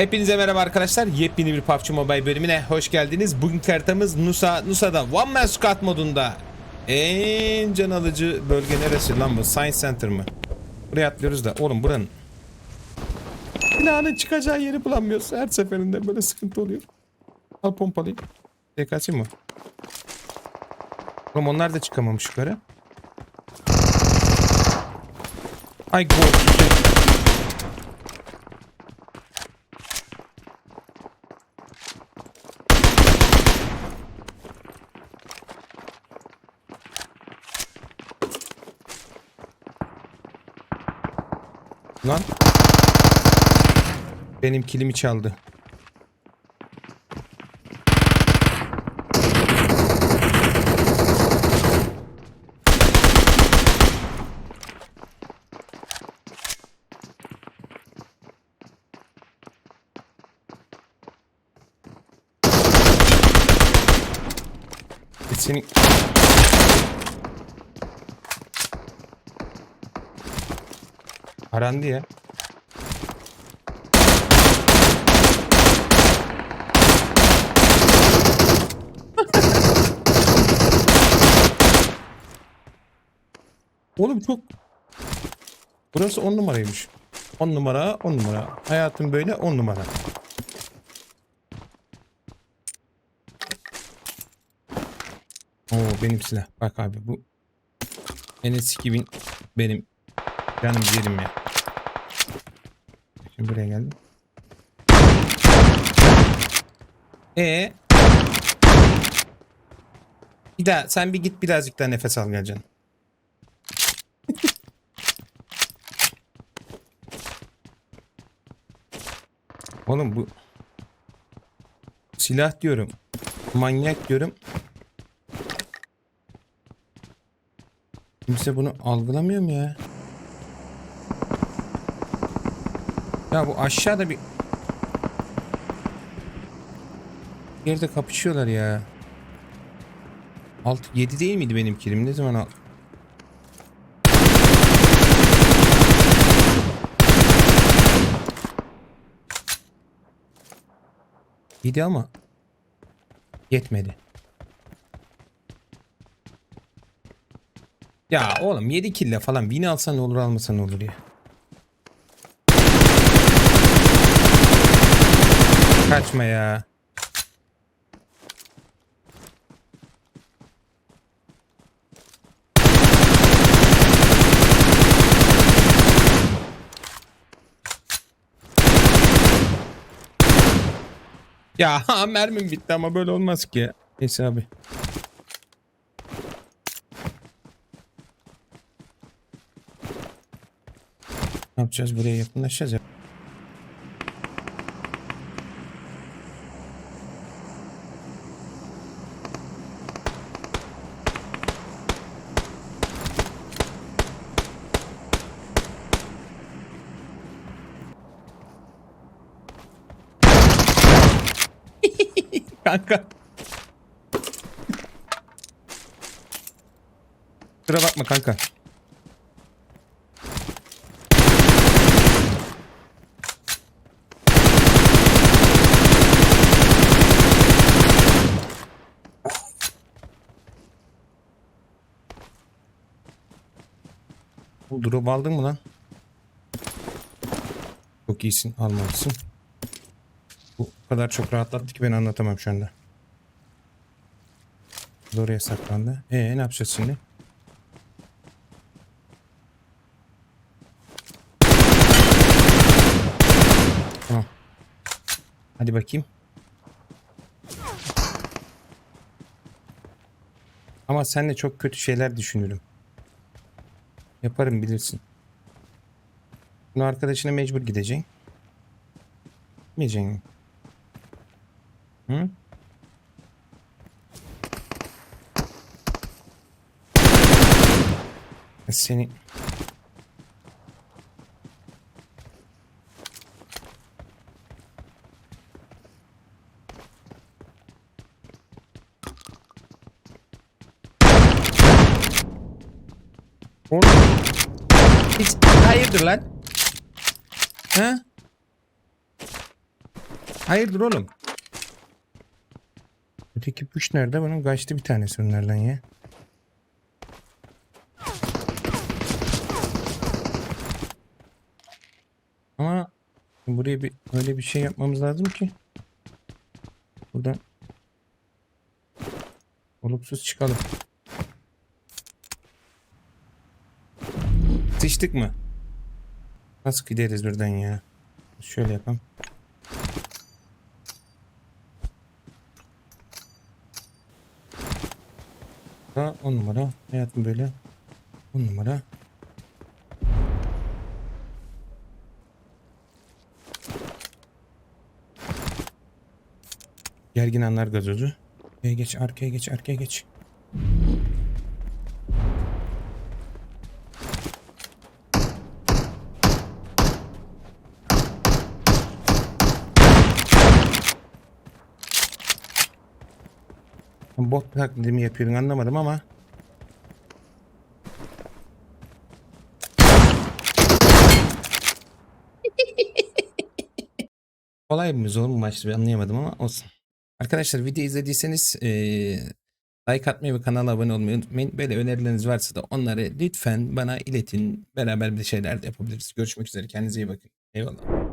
Hepinize merhaba arkadaşlar. Yepyeni bir PUBG Mobile bölümüne hoş geldiniz. Bugünkü haritamız Nusa, Nusa'da One Man Squad modunda. En can alıcı bölge neresi lan bu? Science Center mı? Buraya atlıyoruz da. Oğlum buranın silahının çıkacağı yeri bulamıyoruz. Her seferinde böyle sıkıntı oluyor. Al pompalıyı. TKC mı? Oğlum onlar da çıkamamış yukarı. Ay go. Lan. Benim kilimi çaldı. Senin... Arandı ya. Oğlum çok... Burası 10 numaraymış. 10 numara, 10 numara. Hayatım böyle 10 numara. Oo benim silah. Bak abi bu Enes 2000 benim canım yerim ya. Şimdi buraya geldim. E Bir daha sen bir git birazcık daha nefes al gel canım. Oğlum bu silah diyorum. Manyak diyorum. Kimse bunu algılamıyor mu ya? Ya bu aşağıda bir yerde kapışıyorlar ya. 6 7 değil miydi benim kilim? Ne zaman al? Yedi ama yetmedi. Ya oğlum 7 kille falan win alsan olur almasan olur ya. Kaçma ya. Ya mermim bitti ama böyle olmaz ki. Neyse abi. Ne yapacağız? Buraya yakınlaşacağız ya. Kanka. Kusura bakma kanka. Bu drop aldın mı lan? Çok iyisin almalısın. Kadar çok rahatlattı ki ben anlatamam şu anda. Oraya saklandı. Ee ne yapacağız şimdi? Tamam. Hadi bakayım. Ama sen de çok kötü şeyler düşünürüm. Yaparım bilirsin. Bunu arkadaşına mecbur gideceksin. Gitmeyeceksin. Hı? Seni... Oğlum. Hiç hayırdır lan? Ha? Hayırdır oğlum? Öteki push nerede? Bunun kaçtı bir tanesi onlardan ya. Ama buraya bir öyle bir şey yapmamız lazım ki. Buradan olumsuz çıkalım. Sıçtık mı? Nasıl gideriz buradan ya? Şöyle yapalım. Ha, on numara. Hayatım böyle. On numara. Gergin anlar gazozu. Arkaya geç, arkaya geç, arkaya geç. Bot taklidimi yapıyorum anlamadım ama. Kolay mı zor mu maçtı ben anlayamadım ama olsun. Arkadaşlar video izlediyseniz eee like atmayı ve kanala abone olmayı unutmayın. Böyle önerileriniz varsa da onları lütfen bana iletin. Beraber bir şeyler de yapabiliriz. Görüşmek üzere. Kendinize iyi bakın. Eyvallah.